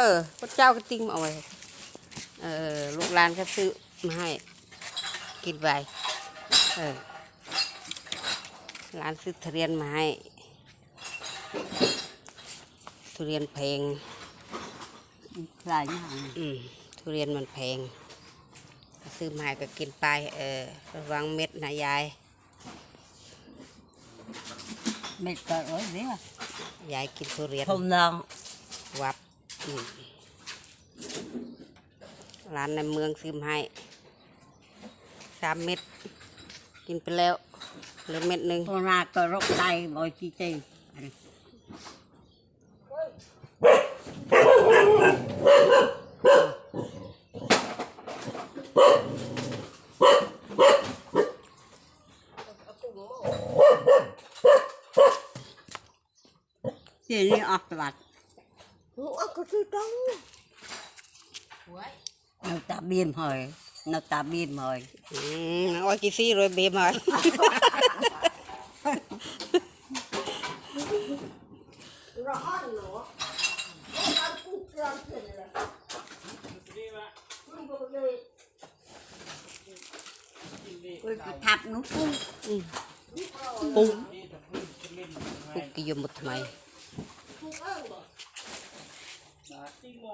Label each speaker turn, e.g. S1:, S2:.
S1: ออพระเจ้าก็ติ้งมาเอาไว้เออลูกหลานก็ซื้อมาให้ กินไปเออร้านซื้อทุเรียนมาให้ทุเรียนแพง
S2: หลายอย่าง
S1: อืมทุเรียนมันแพงก็ซื้อมาให้ก็กินไปเออระวังเม็ดนะยาย
S2: เม็ดก็เอ้ยเนี่ย
S1: ยายกินทุเรียน
S2: ผมลอง
S1: วับอืม ร้านในเมืองซื้อมาให้สามเม็ด กินไปแล้วเหลือเม็ดหนึ่ง
S2: โคราชก็รกไตบ่อยจีเจีทีนี้ออกตลาด
S1: เอาก็ซื้อต้อง
S2: nó ta biêm hồi nó ta biêm hồi
S1: อืมโอ้ยกี่ซี่รวยเบมา
S2: Ôi, cái thạp nó phun
S1: ปุ้งปุ้งกิย มหม